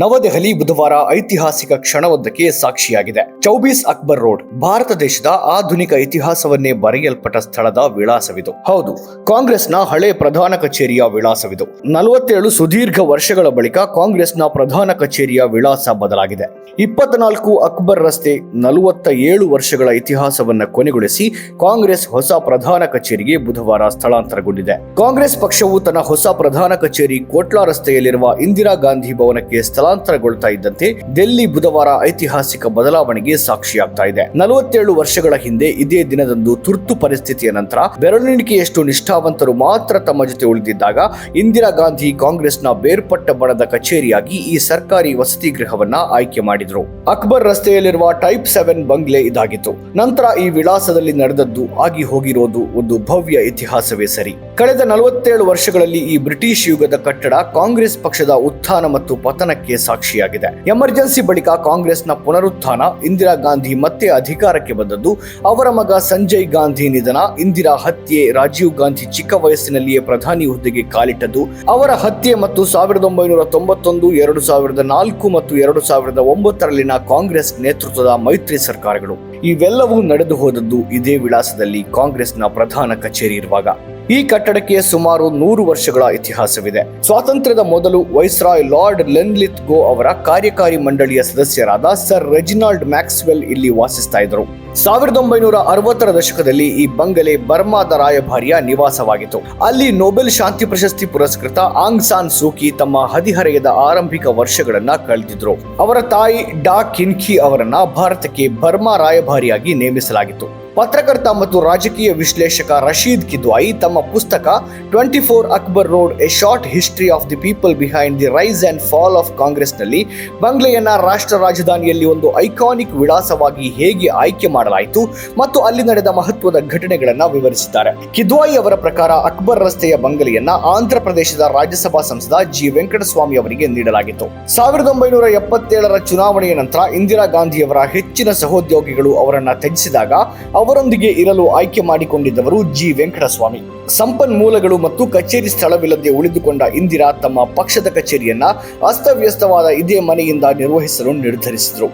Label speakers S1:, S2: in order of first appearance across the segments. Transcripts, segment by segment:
S1: ನವದೆಹಲಿ ಬುಧವಾರ ಐತಿಹಾಸಿಕ ಕ್ಷಣವೊಂದಕ್ಕೆ ಸಾಕ್ಷಿಯಾಗಿದೆ. ಚೌಬೀಸ್ ಅಕ್ಬರ್ ರೋಡ್, ಭಾರತ ದೇಶದ ಆಧುನಿಕ ಇತಿಹಾಸವನ್ನೇ ಬರೆಯಲ್ಪಟ್ಟ ಸ್ಥಳದ ವಿಳಾಸವಿದು. ಹೌದು, ಕಾಂಗ್ರೆಸ್ನ ಹಳೆ ಪ್ರಧಾನ ಕಚೇರಿಯ ವಿಳಾಸವಿದು. ನಲವತ್ತೇಳು ಸುದೀರ್ಘ ವರ್ಷಗಳ ಬಳಿಕ ಕಾಂಗ್ರೆಸ್ನ ಪ್ರಧಾನ ಕಚೇರಿಯ ವಿಳಾಸ ಬದಲಾಗಿದೆ. ಇಪ್ಪತ್ನಾಲ್ಕು ಅಕ್ಬರ್ ರಸ್ತೆ, ನಲವತ್ತ ಏಳು ವರ್ಷಗಳ ಇತಿಹಾಸವನ್ನ ಕೊನೆಗೊಳಿಸಿ ಕಾಂಗ್ರೆಸ್ ಹೊಸ ಪ್ರಧಾನ ಕಚೇರಿಗೆ ಬುಧವಾರ ಸ್ಥಳಾಂತರಗೊಂಡಿದೆ. ಕಾಂಗ್ರೆಸ್ ಪಕ್ಷವು ತನ್ನ ಹೊಸ ಪ್ರಧಾನ ಕಚೇರಿ ಕೋಟ್ಲಾ ರಸ್ತೆಯಲ್ಲಿರುವ ಇಂದಿರಾ ಗಾಂಧಿ ಭವನಕ್ಕೆ ಸ್ಥಳಾಂತರಗೊಳ್ತಾ ಇದ್ದಂತೆ ಡೆಲ್ಲಿ ಬುಧವಾರ ಐತಿಹಾಸಿಕ ಬದಲಾವಣೆಗೆ ಸಾಕ್ಷಿಯಾಗ್ತಾ ಇದೆ. ನಲವತ್ತೇಳು ವರ್ಷಗಳ ಹಿಂದೆ ಇದೇ ದಿನದಂದು ತುರ್ತು ಪರಿಸ್ಥಿತಿಯ ನಂತರ ಬೆರಳೆಣಿಕೆಯಷ್ಟು ನಿಷ್ಠಾವಂತರು ಮಾತ್ರ ತಮ್ಮ ಜೊತೆ ಉಳಿದಿದ್ದಾಗ ಇಂದಿರಾ ಗಾಂಧಿ ಕಾಂಗ್ರೆಸ್ನ ಬೇರ್ಪಟ್ಟ ಬಣದ ಕಚೇರಿಯಾಗಿ ಈ ಸರ್ಕಾರಿ ವಸತಿ ಗೃಹವನ್ನ ಆಯ್ಕೆ ಮಾಡಿದ್ರು. ಅಕ್ಬರ್ ರಸ್ತೆಯಲ್ಲಿರುವ ಟೈಪ್ ಸೆವೆನ್ ಬಂಗ್ಲೆ ಇದಾಗಿತ್ತು. ನಂತರ ಈ ವಿಳಾಸದಲ್ಲಿ ನಡೆದದ್ದು ಆಗಿ ಹೋಗಿರೋದು ಒಂದು ಭವ್ಯ ಇತಿಹಾಸವೇ ಸರಿ. ಕಳೆದ ನಲವತ್ತೇಳು ವರ್ಷಗಳಲ್ಲಿ ಈ ಬ್ರಿಟಿಷ್ ಯುಗದ ಕಟ್ಟಡ ಕಾಂಗ್ರೆಸ್ ಪಕ್ಷದ ಉತ್ಥಾನ ಮತ್ತು ಪತನಕ್ಕೆ ಸಾಕ್ಷಿಯಾಗಿದೆ. ಎಮರ್ಜೆನ್ಸಿ ಬಳಿಕ ಕಾಂಗ್ರೆಸ್ನ ಪುನರುತ್ಥಾನ, ಇಂದಿರಾ ಗಾಂಧಿ ಮತ್ತೆ ಅಧಿಕಾರಕ್ಕೆ ಬಂದದ್ದು ಅವರ ಮಗ ಸಂಜಯ್ ಗಾಂಧಿ ನಿಧನ, ಇಂದಿರಾ ಹತ್ಯೆ, ರಾಜೀವ್ ಗಾಂಧಿ ಚಿಕ್ಕ ವಯಸ್ಸಿನಲ್ಲಿಯೇ ಪ್ರಧಾನಿ ಹುದ್ದೆಗೆ ಕಾಲಿಟ್ಟದ್ದು, ಅವರ ಹತ್ಯೆ ಮತ್ತು ಸಾವಿರದ ಒಂಬೈನೂರ ತೊಂಬತ್ತೊಂದು, ಎರಡು ಸಾವಿರದ ನಾಲ್ಕು ಮತ್ತು ಎರಡು ಸಾವಿರದ ಒಂಬತ್ತರಲ್ಲಿನ ಕಾಂಗ್ರೆಸ್ ನೇತೃತ್ವದ ಮೈತ್ರಿ ಸರ್ಕಾರಗಳು. ಇವೆಲ್ಲವೂ ನಡೆದು ಹೋದದ್ದು ಇದೇ ವಿಳಾಸದಲ್ಲಿ ಕಾಂಗ್ರೆಸ್ನ ಪ್ರಧಾನ ಕಚೇರಿ ಇರುವಾಗ. ಈ ಕಟ್ಟಡಕ್ಕೆ ಸುಮಾರು ನೂರು ವರ್ಷಗಳ ಇತಿಹಾಸವಿದೆ. ಸ್ವಾತಂತ್ರ್ಯದ ಮೊದಲು ವೈಸ್ರಾಯ್ ಲಾರ್ಡ್ ಲೆನ್ಲಿತ್ ಗೋ ಅವರ ಕಾರ್ಯಕಾರಿ ಮಂಡಳಿಯ ಸದಸ್ಯರಾದ ಸರ್ ರೆಜಿನಾಲ್ಡ್ ಮ್ಯಾಕ್ಸ್ವೆಲ್ ಇಲ್ಲಿ ವಾಸಿಸ್ತಾ ಇದ್ದರು. ಸಾವಿರದ ಒಂಬೈನೂರ ಅರವತ್ತರ ದಶಕದಲ್ಲಿ ಈ ಬಂಗಲೆ ಬರ್ಮಾದ ರಾಯಭಾರಿಯ ನಿವಾಸವಾಗಿತ್ತು. ಅಲ್ಲಿ ನೊಬೆಲ್ ಶಾಂತಿ ಪ್ರಶಸ್ತಿ ಪುರಸ್ಕೃತ ಆಂಗ್ ಸಾನ್ ಸೂಕಿ ತಮ್ಮ ಹದಿಹರೆಯದ ಆರಂಭಿಕ ವರ್ಷಗಳನ್ನ ಕಳೆದಿದ್ರು. ಅವರ ತಾಯಿ ಡಾ ಕಿನ್ಖಿ ಅವರನ್ನ ಭಾರತಕ್ಕೆ ಬರ್ಮಾ ರಾಯಭಾರಿಯಾಗಿ ನೇಮಿಸಲಾಗಿತ್ತು. ಪತ್ರಕರ್ತ ಮತ್ತು ರಾಜಕೀಯ ವಿಶ್ಲೇಷಕ ರಶೀದ್ ಕಿದ್ವಾಯಿ ತಮ್ಮ ಪುಸ್ತಕ twenty four Akbar road, a short history of the people behind the rise and fall of ಕಾಂಗ್ರೆಸ್ನಲ್ಲಿ ಬಂಗ್ಲೆಯನ್ನ ರಾಷ್ಟ್ರ ರಾಜಧಾನಿಯಲ್ಲಿ ಒಂದು ಐಕಾನಿಕ್ ವಿಳಾಸವಾಗಿ ಹೇಗೆ ಆಯ್ಕೆ ಮಾಡಲಾಯಿತು ಮತ್ತು ಅಲ್ಲಿ ನಡೆದ ಮಹತ್ವದ ಘಟನೆಗಳನ್ನು ವಿವರಿಸಿದ್ದಾರೆ. ಕಿದ್ವಾಯಿ ಅವರ ಪ್ರಕಾರ ಅಕ್ಬರ್ ರಸ್ತೆಯ ಬಂಗಲೆಯನ್ನ ಆಂಧ್ರ ಪ್ರದೇಶದ ರಾಜ್ಯಸಭಾ ಸಂಸದ ಜಿ. ವೆಂಕಟಸ್ವಾಮಿ ಅವರಿಗೆ ನೀಡಲಾಗಿತ್ತು. ಸಾವಿರದ ಒಂಬೈನೂರ ಎಪ್ಪತ್ತೇಳರ ಚುನಾವಣೆಯ ನಂತರ ಇಂದಿರಾ ಗಾಂಧಿಯವರ ಹೆಚ್ಚಿನ ಸಹೋದ್ಯೋಗಿಗಳು ಅವರನ್ನ ತ್ಯಜಿಸಿದಾಗ ಅವರೊಂದಿಗೆ ಇರಲು ಆಯ್ಕೆ ಮಾಡಿಕೊಂಡಿದ್ದವರು ಜಿ ವೆಂಕಟಸ್ವಾಮಿ. ಸಂಪನ್ಮೂಲಗಳು ಮತ್ತು ಕಚೇರಿ ಸ್ಥಳವಿಲ್ಲದೆ ಉಳಿದುಕೊಂಡ ಇಂದಿರಾ ತಮ್ಮ ಪಕ್ಷದ ಕಚೇರಿಯನ್ನ ಅಸ್ತವ್ಯಸ್ತವಾದ ಇದೇ ಮನೆಯಿಂದ ನಿರ್ವಹಿಸಲು ನಿರ್ಧರಿಸಿದರು.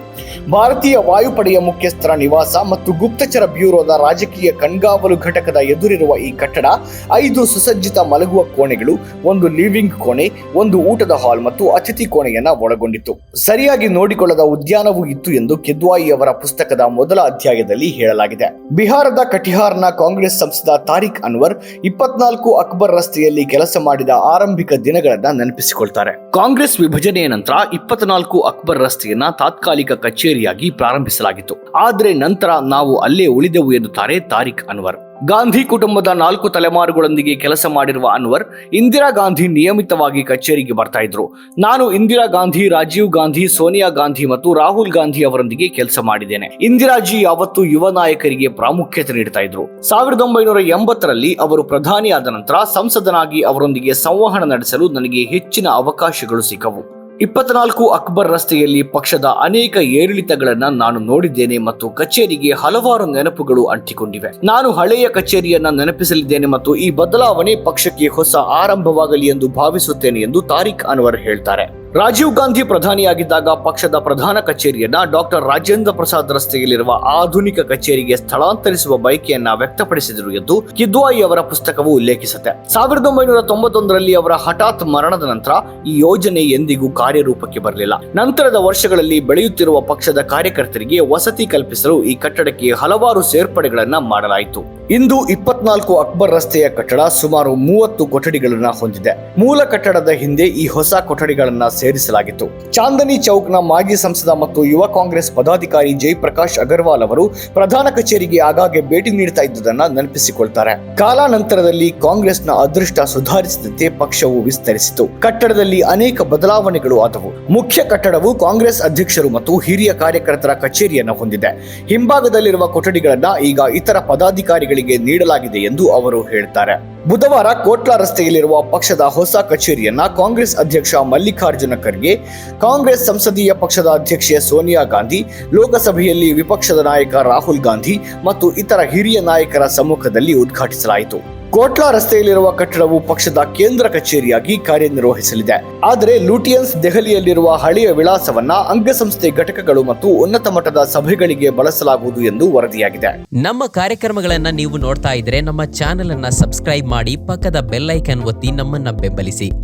S1: ಭಾರತೀಯ ವಾಯುಪಡೆಯ ಮುಖ್ಯಸ್ಥರ ನಿವಾಸ ಮತ್ತು ಗುಪ್ತಚರ ಬ್ಯೂರೋದ ರಾಜಕೀಯ ಕಣ್ಗಾವಲು ಘಟಕದ ಎದುರಿರುವ ಈ ಕಟ್ಟಡ, ಐದು ಸುಸಜ್ಜಿತ ಮಲಗುವ ಕೋಣೆಗಳು, ಒಂದು ಲಿವಿಂಗ್ ಕೋಣೆ, ಒಂದು ಊಟದ ಹಾಲ್ ಮತ್ತು ಅತಿಥಿ ಕೋಣೆಯನ್ನ ಒಳಗೊಂಡಿತ್ತು. ಸರಿಯಾಗಿ ನೋಡಿಕೊಳ್ಳದ ಉದ್ಯಾನವೂ ಇತ್ತು ಎಂದು ಕೆದ್ವಾಯಿ ಅವರ ಪುಸ್ತಕದ ಮೊದಲ ಅಧ್ಯಾಯದಲ್ಲಿ ಹೇಳಲಾಗಿದೆ. ಬಿಹಾರದ ಕಟಿಹಾರ್ನ ಕಾಂಗ್ರೆಸ್ ಸಂಸದ ತಾರಿಕ್ ಅನ್ವರ್ ಇಪ್ಪತ್ನಾಲ್ಕು ಅಕ್ಬರ್ ರಸ್ತೆಯಲ್ಲಿ ಕೆಲಸ ಮಾಡಿದ ಆರಂಭಿಕ ದಿನಗಳನ್ನ ನೆನಪಿಸಿಕೊಳ್ತಾರೆ. ಕಾಂಗ್ರೆಸ್ ವಿಭಜನೆಯ ನಂತರ ಇಪ್ಪತ್ನಾಲ್ಕು ಅಕ್ಬರ್ ರಸ್ತೆಯನ್ನ ತಾತ್ಕಾಲಿಕ ಕಚೇರಿಯಾಗಿ ಪ್ರಾರಂಭಿಸಲಾಗಿತ್ತು. ಆದರೆ ನಂತರ ನಾವು ಅಲ್ಲೇ ಉಳಿದೆವು ಎನ್ನುತ್ತಾರೆ ತಾರಿಕ್ ಅನ್ವರ್. ಗಾಂಧಿ ಕುಟುಂಬದ ನಾಲ್ಕು ತಲೆಮಾರುಗಳೊಂದಿಗೆ ಕೆಲಸ ಮಾಡಿರುವ ಅನ್ವರ್ ಇಂದಿರಾ ಗಾಂಧಿ ನಿಯಮಿತವಾಗಿ ಕಚೇರಿಗೆ ಬರ್ತಾ ಇದ್ರು. ನಾನು ಇಂದಿರಾ ಗಾಂಧಿ, ರಾಜೀವ್ ಗಾಂಧಿ, ಸೋನಿಯಾ ಗಾಂಧಿ ಮತ್ತು ರಾಹುಲ್ ಗಾಂಧಿ ಅವರೊಂದಿಗೆ ಕೆಲಸ ಮಾಡಿದ್ದೇನೆ. ಇಂದಿರಾಜಿ ಯಾವತ್ತು ಯುವ ನಾಯಕರಿಗೆ ಪ್ರಾಮುಖ್ಯತೆ ನೀಡ್ತಾ ಇದ್ರು. ಸಾವಿರದ ಒಂಬೈನೂರ ಎಂಬತ್ತರಲ್ಲಿ ಅವರು ಪ್ರಧಾನಿಯಾದ ನಂತರ ಸಂಸದನಾಗಿ ಅವರೊಂದಿಗೆ ಸಂವಹನ ನಡೆಸಲು ನನಗೆ ಹೆಚ್ಚಿನ ಅವಕಾಶಗಳು ಸಿಕ್ಕವು. ಇಪ್ಪತ್ನಾಲ್ಕು ಅಕ್ಬರ್ ರಸ್ತೆಯಲ್ಲಿ ಪಕ್ಷದ ಅನೇಕ ಏರಿಳಿತಗಳನ್ನ ನಾನು ನೋಡಿದ್ದೇನೆ ಮತ್ತು ಕಚೇರಿಗೆ ಹಲವಾರು ನೆನಪುಗಳು ಅಂಟಿಕೊಂಡಿವೆ. ನಾನು ಹಳೆಯ ಕಚೇರಿಯನ್ನ ನೆನಪಿಸಲಿದ್ದೇನೆ ಮತ್ತು ಈ ಬದಲಾವಣೆ ಪಕ್ಷಕ್ಕೆ ಹೊಸ ಆರಂಭವಾಗಲಿ ಎಂದು ಭಾವಿಸುತ್ತೇನೆ ಎಂದು ತಾರಿಕ್ ಅನ್ವರ್ ಹೇಳ್ತಾರೆ. ರಾಜೀವ್ ಗಾಂಧಿ ಪ್ರಧಾನಿಯಾಗಿದ್ದಾಗ ಪಕ್ಷದ ಪ್ರಧಾನ ಕಚೇರಿಯನ್ನ ಡಾಕ್ಟರ್ ರಾಜೇಂದ್ರ ಪ್ರಸಾದ್ ರಸ್ತೆಯಲ್ಲಿರುವ ಆಧುನಿಕ ಕಚೇರಿಗೆ ಸ್ಥಳಾಂತರಿಸುವ ಬಯಕೆಯನ್ನ ವ್ಯಕ್ತಪಡಿಸಿದರು ಎಂದು ಕಿದ್ವಾಯಿ ಅವರ ಪುಸ್ತಕವು ಉಲ್ಲೇಖಿಸುತ್ತೆ. ಸಾವಿರದ ಒಂಬೈನೂರ ತೊಂಬತ್ತೊಂದರಲ್ಲಿ ಅವರ ಹಠಾತ್ ಮರಣದ ನಂತರ ಈ ಯೋಜನೆ ಎಂದಿಗೂ ಕಾರ್ಯರೂಪಕ್ಕೆ ಬರಲಿಲ್ಲ. ನಂತರದ ವರ್ಷಗಳಲ್ಲಿ ಬೆಳೆಯುತ್ತಿರುವ ಪಕ್ಷದ ಕಾರ್ಯಕರ್ತರಿಗೆ ವಸತಿ ಕಲ್ಪಿಸಲು ಈ ಕಟ್ಟಡಕ್ಕೆ ಹಲವಾರು ಸೇರ್ಪಡೆಗಳನ್ನ ಮಾಡಲಾಯಿತು. ಇಂದು ಇಪ್ಪತ್ನಾಲ್ಕು ಅಕ್ಬರ್ ರಸ್ತೆಯ ಕಟ್ಟಡ ಸುಮಾರು ಮೂವತ್ತು ಕೊಠಡಿಗಳನ್ನ ಹೊಂದಿದೆ. ಮೂಲ ಕಟ್ಟಡದ ಹಿಂದೆ ಈ ಹೊಸ ಕೊಠಡಿಗಳನ್ನ ಸೇರಿಸಲಾಗಿತ್ತು. ಚಾಂದನಿ ಚೌಕ್ನ ಮಾಜಿ ಸಂಸದ ಮತ್ತು ಯುವ ಕಾಂಗ್ರೆಸ್ ಪದಾಧಿಕಾರಿ ಜಯಪ್ರಕಾಶ್ ಅಗರ್ವಾಲ್ ಅವರು ಪ್ರಧಾನ ಕಚೇರಿಗೆ ಆಗಾಗ್ಗೆ ಭೇಟಿ ನೀಡ್ತಾ ಇದ್ದುದನ್ನ ನೆನಪಿಸಿಕೊಳ್ತಾರೆ. ಕಾಲಾನಂತರದಲ್ಲಿ ಕಾಂಗ್ರೆಸ್ನ ಅದೃಷ್ಟ ಸುಧಾರಿಸಿದಂತೆ ಪಕ್ಷವು ವಿಸ್ತರಿಸಿತು. ಕಟ್ಟಡದಲ್ಲಿ ಅನೇಕ ಬದಲಾವಣೆಗಳು ಆದವು. ಮುಖ್ಯ ಕಟ್ಟಡವು ಕಾಂಗ್ರೆಸ್ ಅಧ್ಯಕ್ಷರು ಮತ್ತು ಹಿರಿಯ ಕಾರ್ಯಕರ್ತರ ಕಚೇರಿಯನ್ನು ಹೊಂದಿದೆ. ಹಿಂಭಾಗದಲ್ಲಿರುವ ಕೊಠಡಿಗಳನ್ನ ಈಗ ಇತರ ಪದಾಧಿಕಾರಿಗಳಿಗೆ ನೀಡಲಾಗಿದೆ ಎಂದು ಅವರು ಹೇಳ್ತಾರೆ. ಬುಧವಾರ ಕೋಟ್ಲಾ ರಸ್ತೆಯಲ್ಲಿರುವ ಪಕ್ಷದ ಹೊಸ ಕಚೇರಿಯನ್ನ ಕಾಂಗ್ರೆಸ್ ಅಧ್ಯಕ್ಷ ಮಲ್ಲಿಕಾರ್ಜುನ ಖರ್ಗೆ, ಕಾಂಗ್ರೆಸ್ ಸಂಸದೀಯ ಪಕ್ಷದ ಅಧ್ಯಕ್ಷೆ ಸೋನಿಯಾ ಗಾಂಧಿ, ಲೋಕಸಭೆಯಲ್ಲಿ ವಿಪಕ್ಷದ ನಾಯಕ ರಾಹುಲ್ ಗಾಂಧಿ ಮತ್ತು ಇತರ ಹಿರಿಯ ನಾಯಕರ ಸಮ್ಮುಖದಲ್ಲಿ ಉದ್ಘಾಟಿಸಲಾಯಿತು. ಕೋಟ್ಲಾ ರಸ್ತೆಯಲ್ಲಿರುವ ಕಟ್ಟಡವು ಪಕ್ಷದ ಕೇಂದ್ರ ಕಚೇರಿಯಾಗಿ ಕಾರ್ಯನಿರ್ವಹಿಸಲಿದೆ. ಆದರೆ ಲೂಟಿಯನ್ಸ್ ದೆಹಲಿಯಲ್ಲಿರುವ ಹಳೆಯ ವಿಳಾಸವನ್ನ ಅಂಗಸಂಸ್ಥೆ ಘಟಕಗಳು ಮತ್ತು ಉನ್ನತ ಮಟ್ಟದ ಸಭೆಗಳಿಗೆ ಬಳಸಲಾಗುವುದು ಎಂದು ವರದಿಯಾಗಿದೆ.
S2: ನಮ್ಮ ಕಾರ್ಯಕ್ರಮಗಳನ್ನ ನೀವು ನೋಡ್ತಾ ಇದ್ರೆ ನಮ್ಮ ಚಾನೆಲ್ ಅನ್ನ ಸಬ್ಸ್ಕ್ರೈಬ್ ಮಾಡಿ ಪಕ್ಕದ ಬೆಲ್ ಐಕನ್ ಒತ್ತಿ ನಮ್ಮನ್ನ ಬೆಂಬಲಿಸಿ.